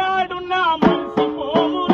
నాడున్నా మనసు పోము